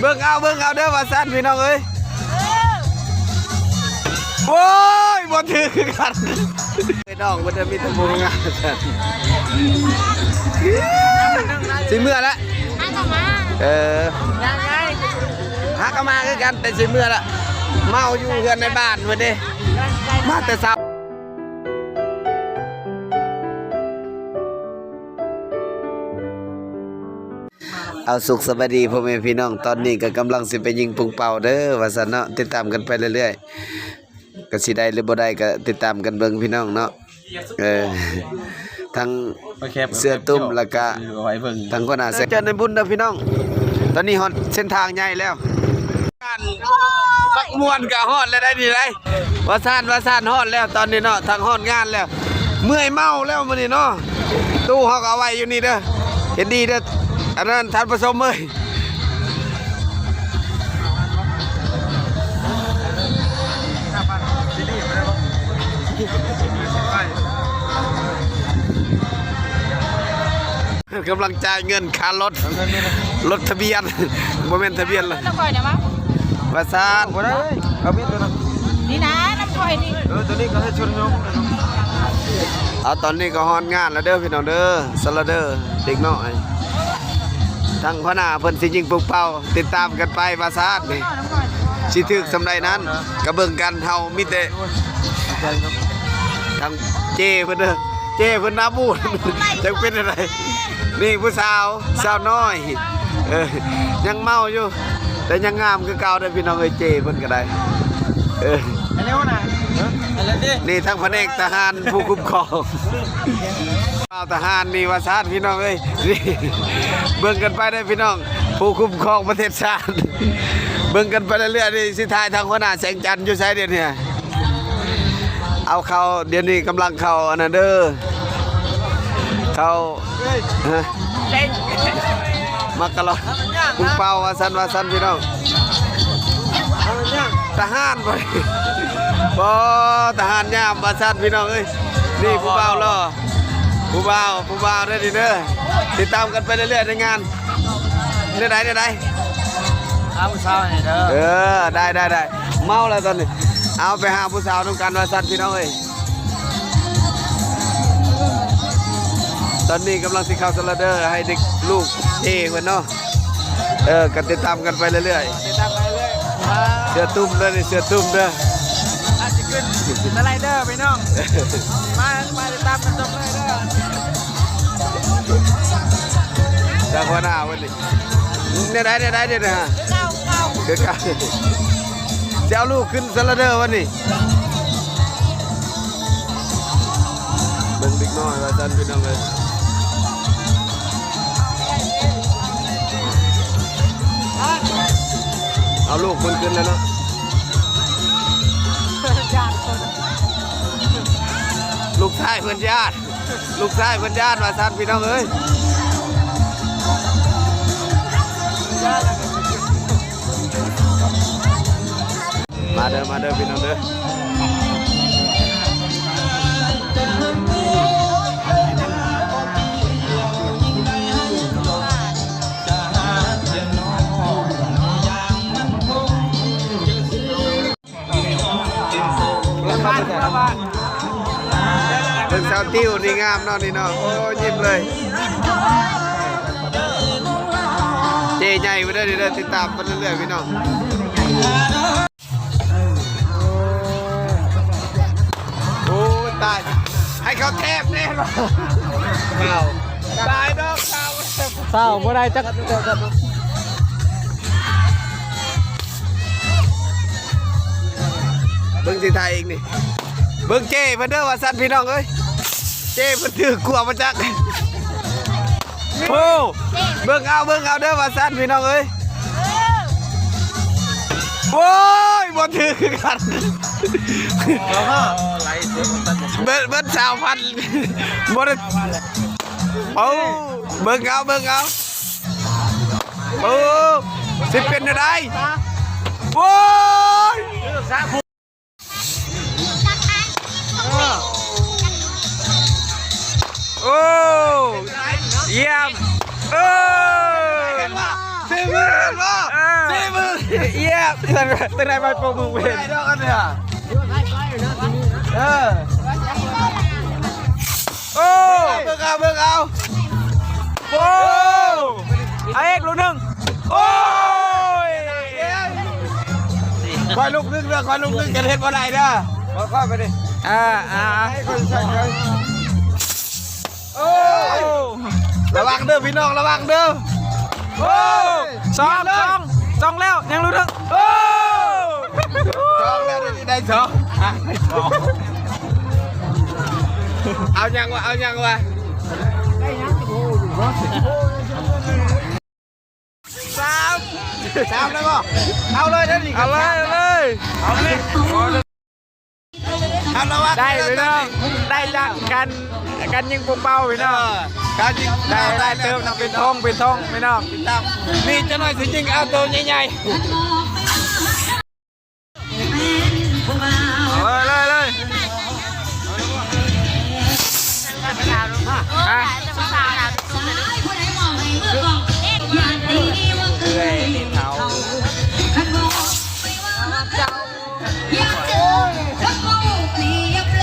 เบิ่งเอาเบิ่งเอาเด้อว่าซั่นพี่น้องเอ้ยโอ้ยบ่ถือคือกันไอ้น้องมันจะมีตะมูงานซั่นสิเมื่อละหาต่อมาเออยังไงหากนมาคือกันแต่สิเมื่อละเมาอยู่เฮือนในบ้านเพิ่นเด้มาแต่เช้า เอาสุขสวัสดีพ่อแม่พี่น้องตอนนี้ก็กำลังสิไปยิงปุงเป่าเด้อว่าซั่นเนาะติดตามกันไปเรื่อยๆก็สิได้หรือบ่ได้ก็ติดตามกันเบิ่งพี่น้องเนาะเออทั้งเสื้อตุ้มแล้วก็เอาไว้เบิ่งทางคนอาเจอในบุญนะพี่น้อง ตอนนี้ฮอดเส้นทางใหญ่แล้วบักมวนกับฮอดแล้วได้ดีไรว่าซ่านว่าซ่านฮอดแล้วตอนนี้เนาะทางฮอดงานแล้ว เมื่อยเมาแล้วมื้อนี้เนาะตู้เฮาก็เอาไว้อยู่นี่เด้อเห็นดีเด้อ อันนั้นท่านผู้ชมเอ้ยกำลังจ่ายเงินค่ารถรถทะเบียนบ่แม่นทะเบียนเลยน้ำข่อยนะมั้งว่าซ่านบ่ได้เอามีดตัวนั้นนี่นะน้ำข่อยนี่เออตัวนี้ก็ให้ชนยงเอาตอนนี้ก็ฮอนงานแล้วเด้อพี่น้องเด้อสละเด้อเด็กน้อย ทางพระหน้าเพิ่นสิยิงปุกเป่าติดตามกันไปว่าซาดนี่น้ำข่อยสิถึกสำใดนั้นกระเบิ่งกันเฮามีแต่ทางเจเพิ่นเด้อเจเพิ่นน้าบูดจังเป็นอะไร นี่ผู้สาวสาวน้อยเออยังเมาอยู่ แต่ยังงามคือเก่าเด้อพี่น้องเอ้ยเจเพิ่นก็ได้เอออันนี้ว่าน่ะเอออันนี้ดินี่ทั้งแผนกทหารผู้คุ้มครอง เอาทหารนี่วาชาติพี่น้องเอ้ยนี่เบิ่งกันไปได้อพี่น้อง ผู้คุ้มครองประเทศชาติ เบิ่งกันไปเรื่อยๆนี่สิทายทางหัวหน้าแสงจันทร์อยู่ไสเดี๋ยวนี้เอาเขาเดี๋ยวนี้กำลังเขาอันนั้นเด้อเขาฮะมักกะลอคุ้มเป่าวาซั่นวาซั่นพี่น้องทหารบ่บ่ทหารยามบาซัดพี่น้องเอ้ยนี่ผู้บ่าวรอ ผู้บ่าวผู้บ่าวได้อดิเด้อติดตามกันไปเรื่อยๆในงานได้ไหนได้ไหนเอาผู้สาวให้เด้อเออได้ได้ได้เมาแล้วตอนนี้เอาไปหาผู้สาวน้ำกันว่าซัดพี่น้องเอ้ยตอนนี้กำลังสิเข้าสลัดเดอร์ให้เด็กลูกเอเพิ่นเนาะเออกันติดตามกันไปเรื่อยติดตามไปเรื่อยมาๆเสื้อตุ้มเด้อนี่เสื้อตุ้มเด้ออาจจะ ขึ้นสไลเดอร์ไปน้อง มามาติดตามกันจบเลยเด้อจากหัวหน้าวันนี้เนี่ยได้เนี่ยได้เนี่ยนะฮะเก้าเก้าเกิดการจะเอาลูกขึ้นสไลเดอร์วันนี้เบิ่งบิ๊กน้อยว่าจันพี่น้องเลยเอาลูกคนขึ้นแล้วเนาะ กชายเพื่อนญาติ ลูกชายเพื่อนญาติว่าจันพี่น้องเอ้ยมาเด้อมาเด้อพี่น้องเด้อ เป็นสาวติ้วนี่งามเนาะนี่เนาะโอ้ยิ้มเลย เจใหญ่ไปเด้อนี่เด้อติดตามไปเรื่อยๆพี่น้องโอ้ตายให้เขาแทบแน่หรอเปล่าตายดอกเปล่าเศร้าบ่ได้จักเบิ่งสิไทยเองนี่เบิ่งเจเพิ่นเด้อว่าสั่นพี่น้องเอ้ย เจเพิ่นถือกลัวมาจักโอ้เบิ่งเอาเบิ่งเอาเด้อว่าสั่นพี่น้องเอ้ยโอ้ยบ่ถือคือกันแล้วก็ไล่เสียงมันตันเบิ่งเบิ่งสาวพันบ่ได้โอ้เบิ่งเอาเบิ่งเอาโอ้สิเป็นอะไรโอ้ย โอ้เยี่ยมโอ้สิเป็นว่าเอี้ยมตั้งตั้งแต่ไปโปรมือเวนได้ดอกกันเนี่ยเออโอ้เบิ่งเอาเบิ่งเอาโอ้ไอเอ็กลูกหนึ่งโอ้ยคอยลุกนึงเด้อคอยลุกนึงจะเห็นบ่ได้เด้อคอยไปดิอ่าอ่าให้คนใส่ ระวังเด้อพี่น้องระวังเด้อโอ้สองสองสองแล้วยังลูกหนึ่งโอ้สองแล้วได้ได้สองอะได้สองเอายังวะเอายังวะสามสามแล้วก็เอาเลยเด้อนี่เอาเลยเอาเลยเอาเลย เอาระวังได้พี่น้องได้จากกันกันยิงปุ๊บเป้าพี่เอน้องอการยิงได้ได้เติมเป็นทองเป็นทองพี่น้องติดตามนี่จะหน่อยสิจริงเอาตัวใหญ่เ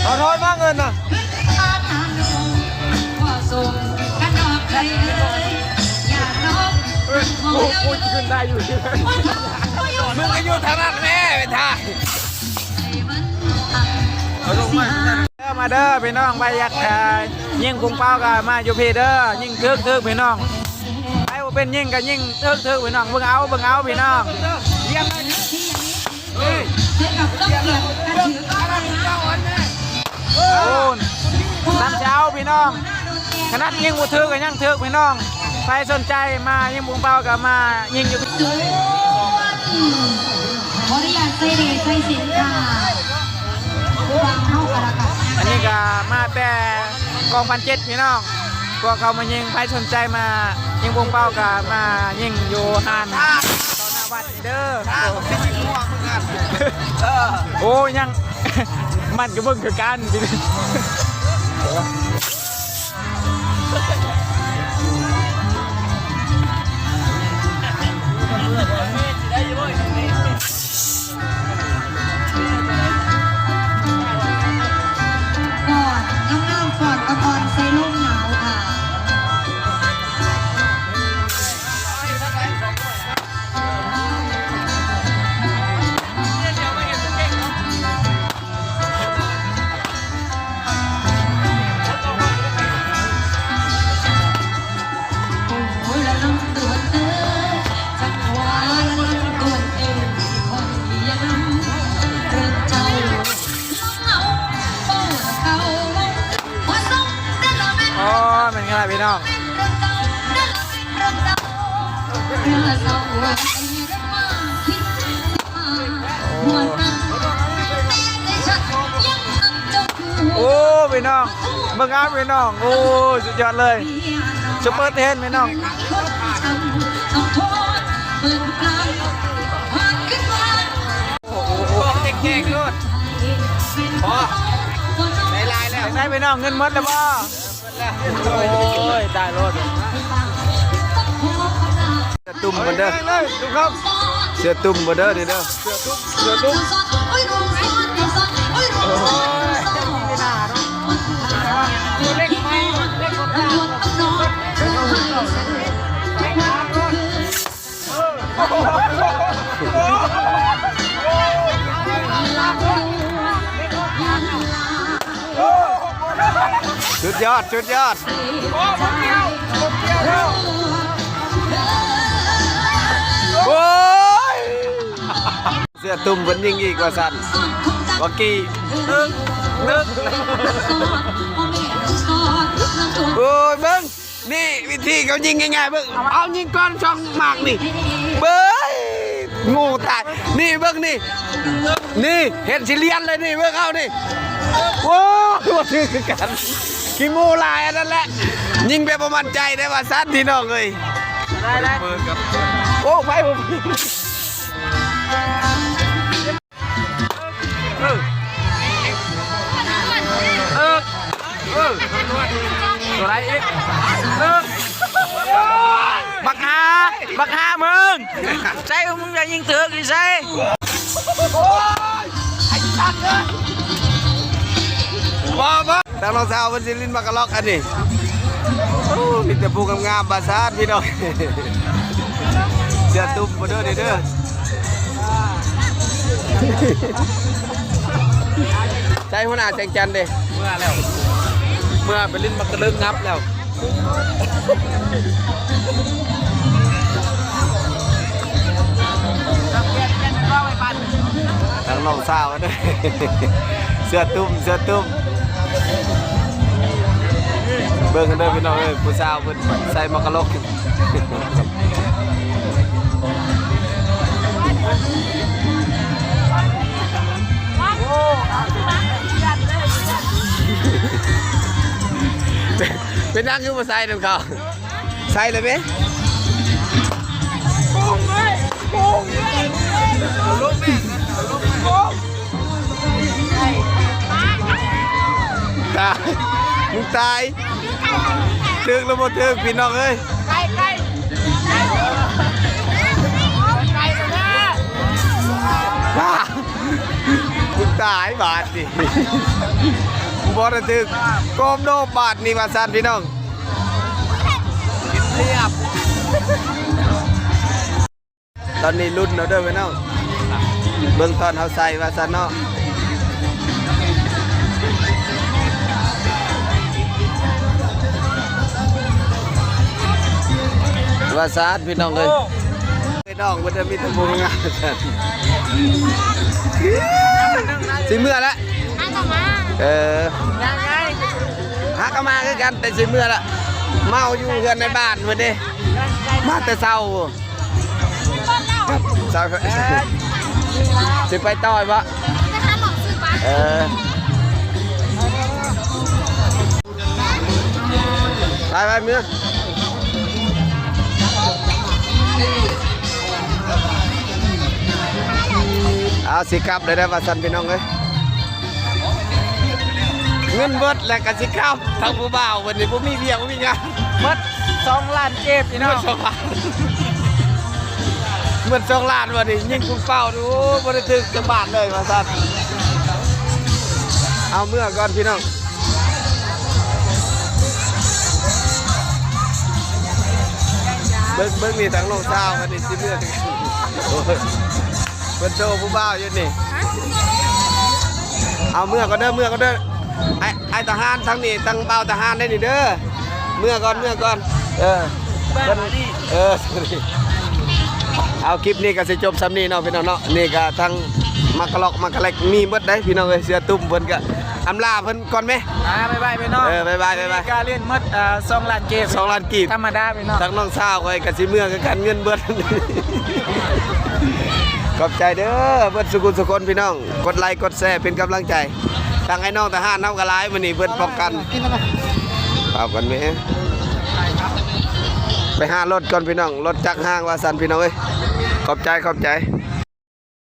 อาทอนมาเงินน่ะกูกูขึ้นได้อยู่ใช่ไหมมึงก็อยู่ทางนั้นแม่ไปถ่ายเอาลงมาเด้อมาเด้อพี่น้องไปอยากยิงกุ้งเป้ากันมาอยู่พี่เด้อยิงทึกทึกพี่น้องไอ้บ่เป็นยิงกันยิงทึกทึกพี่น้องเบิ่งเอาเบิ่งเอาพี่น้องเยี่ยมเลยเฮ้ยโอ้นน้ำเช้าพี่น้องขนาดยิงบ่ทึกกันยังทึกพี่น้องใครสนใจมายิงกุ้งเป้ากันมายิงอยู่ขออนุญาตใส่เดชใส่สินค่ะวางเข้ากันละกันอันนี้ก็มาแต่กองพันเจ็ดพี่น้องพวกเขามายิงใครสนใจมายิงกุ้งเป้ากันมายิงอยู่หานตอนหน้าวัดนี่เด้อที่จริงม่วงเหมือนกันเออโอ้ยัง มันก็เบิ่งคือกันพี่ำเจ้าคืองโอ้พี่น้องเบิ่งอาพี่น้อง โอ้สุดยอดเลยซุปเปอร์เทนพี่น้องต้องเกลางผ่านขึ้นมาบอกเจ๊กๆนู่นพอได้ลายแล้วได้พี่น้องเงินมดแล้วบ่โอ้ ยตายรถเสือตุ่มบ่เด้อเลยดูครับเสือตุ่มบ่เด้อนี่เด้อเสือตุ้มเสื้อตุ้ม สุดยอดสุดยอดโอ้ยเสื้อตุ่มคนยิงอีกว่าสันวากี้นึกนึกโอ้ยเบิ้งนี่วิธีเขายิงง่ายๆเบิ้งเอายิงก้อนช่องหมากนี่เบิ้งงูตายนี่เบิ้งนี่ นี่เห็นสิเลียนเลยนี่เบิ้งเอานี่ โอ้ยว่าถือคือกัน ขี้มูลายอันนั้นแหละ ยิงแบประมันใจได้ว่าสั้นพี่น้องเลยได้ได้โอ้ไปผมเออเออเออตัวไรอีกนึกบักฮาบักฮามึงใช่มึงอย่ายิงเถือกดิใช่บ่บ่ ทางน้องสาวเพิ่นสิลิ้นมากระลอกอันนี้โอ้มีแต่ผู้งามๆบาซาดพี่น้องเสื้อตุ้มบ่เด้อเด้อเด้อใจหัวหน้าแจงจันทร์เด้เมื่อแล้ว เมื่อไปลิ้นมักกระลึกงับแล้วทางน้องสาวเด้อเสื้อตุ้มเสื้อตุ้ม เบิ่งกันเด้อพี่น้องเอ้ยผู้สาวเพิ่นใส่มากระลกเป็นนั่งคือมาใส่นั่นเขาใส่เลยไหม ตายถึกแล้วบ่ถึกพี่น้องเอ้ยไก่ไก่ไก่ไก่ตัวนี้บ้ามึงตายบาดดิบ่ได้ถึกโกมโนบาดนี่ว่าซั่นพี่น้องเรียบตอนนี้รุ่นแล้วเด้อพี่น้องเบิ่งตอนเฮาใส่ว่าซั่นเนาะ ว่าซาดพี่น้องเอ้ยพี่น้องมันจะมีแตะมูงานซั่นสิเมื่อละอันต่อมาเออยังไงหากนมาคือกันแต่สิเมื่อละเมาอยู่เฮือนในบ้านเพิ่นเด้มาแต่เช้าต้นแล้วเช้าสิไปต่อยบ่จะทำหลอกซื้อปะเออไปไปเมื่อ เอาสิครับเลยได้ว่าสันพี่น้องเอ้ยเงินเบิดแล้วก็สิครับทางผู้บ่าววันนี้บ่มีเบียงบ่มีงานหมัดสองล้านเจ็บพี่น้เมื่อองสองล้านเมื่อสองล้านวันนี้ยิงคุณเป้าดูบ่ได้ถึกจังบาทเลยว่าสันเอาเมื่อก่อนพี่น้องเบิ้งเบิ้งนี่ทั้งลงเท้ากันนี่สิเมื่อกันโอ้ย เบิ้งโชว์ผู้บ่าวอยู่นี่ เอาเมื่อก็เด้อเมื่อก็เด้อไอ้ไอ้ทหารทั้งนี้ทั้งเบาวทหารได้นี่เด้อ เมื่อก่อนเมื่อก่อน เออเพิ่นเออสวัสดีเอาคลิปนี้ก็สิจบซ้ำนี้เนาะพี่น้องเนาะนี่ก็ทั้งมักกะลอกมักกะเล็กมีเบิดได้พี่น้องเอ้ยเสือตุ้มเพิ่นก็อำลาเพิ่นก่อนไหมอ่าบ๊ายบายพี่น้องเออบ๊ายบายบ๊ายบายการเล่นหมัดอ่าสองล้านเจ็บสองล้านกีบธรรมดาพี่น้องทั้งน้องสาวคอยกับสิเมื่อกับกันเงินเบิด ขอบใจเด้อเบิดสุกุลสุคนพี่น้อง กดไลค์กดแชร์เป็นกำลังใจทางไอ้น้องแต่ห้าน้ำกระไลายมันนี่เบิดป้องกันเอากันไหมไปห้ารถก่อนพี่น้องรถจักรห้างว่าสันพี่น้องเอ้ยขอบใจขอบใจ